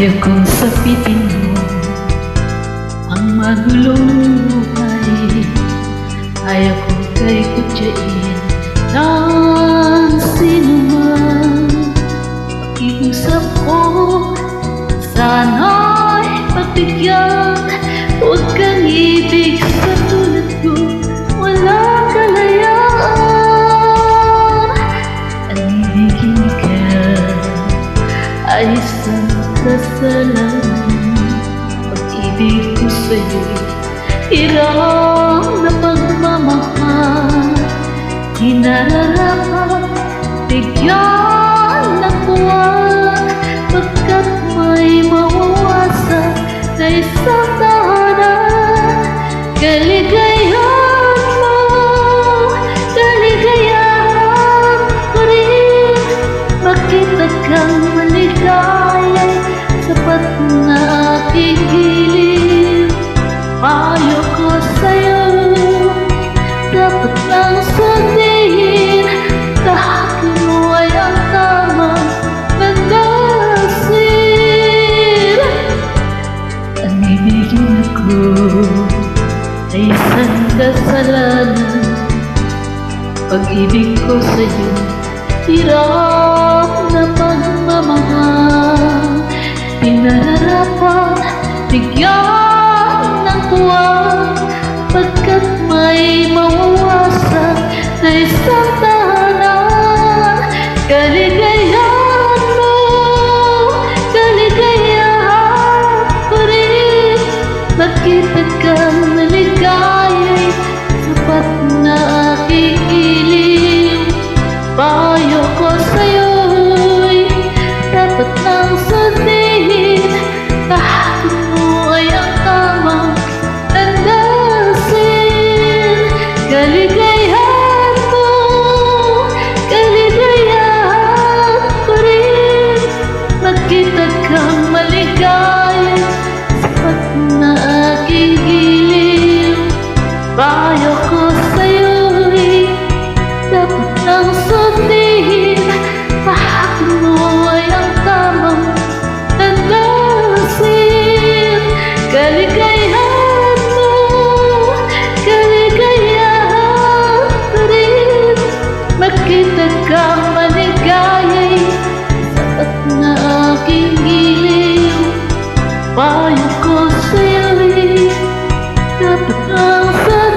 Ayaw kong sapitin mo Ang magulong buhay Ayaw kong kay kutsain Ng sino man Pakiusap ko Sana'y pagbigyan. Huwag kang ibig sa tulad ko Walang kalayaan. Anibigin ka ay isang kasalanan Pag-ibig ko sa'yo'y hirang na pagmamahal. Di nararapat bigyan ng buwan Pagkat may mawawasak na isang tahanan. Kaligayahan isang kasalanan Pag-ibig ko sa'yo Hirap na pagmamahal. Pinararapat Bigyan ng tuwa Pagkat may mawawasak Na isang Мають косили, я питався.